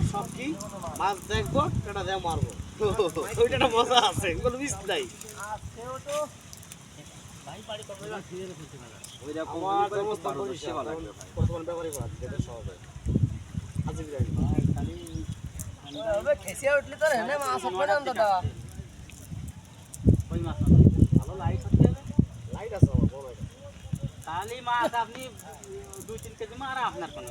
আমার সব কি? মাছ দেখব সেটা দিয়ে মারবো। ওইটা একটা মজা আছে কোনো মিস নাই। বিরিয়ানি খেসিয়া উঠলি তোর হেনে মাছ হবে না দাদা। ওই মাছ ভালো লাইট হচ্ছে লাইট আছে আমার বড় তাহলে মাছ আপনি দুই তিন কেজি মার আপনার কোনো।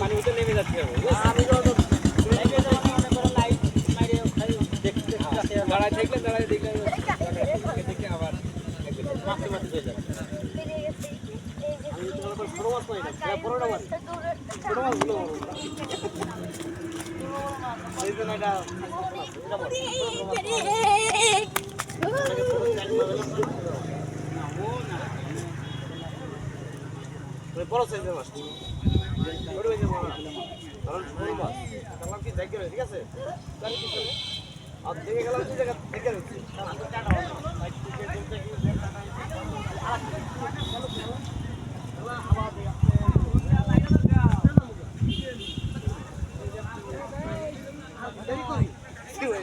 পানি উঠে নেমে যাচ্ছে। আমি তো দাঁড়ায় থাকলে দাঁড়ায় দেখলে দেখে আবার মাছতে মাছতে হয়ে যাবে আমি তো মনে করি ছোট মাছ পাই না বড়টা মারি ছোট মাছগুলো বড়। সাইজের মাছ কি দেখে রয়েছে, ঠিক আছে আর দেখে গেলাম দুই জায়গা দেখে রয়েছে কি হয়ে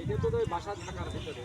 এটা তো বাসা থাকার ভিতরে।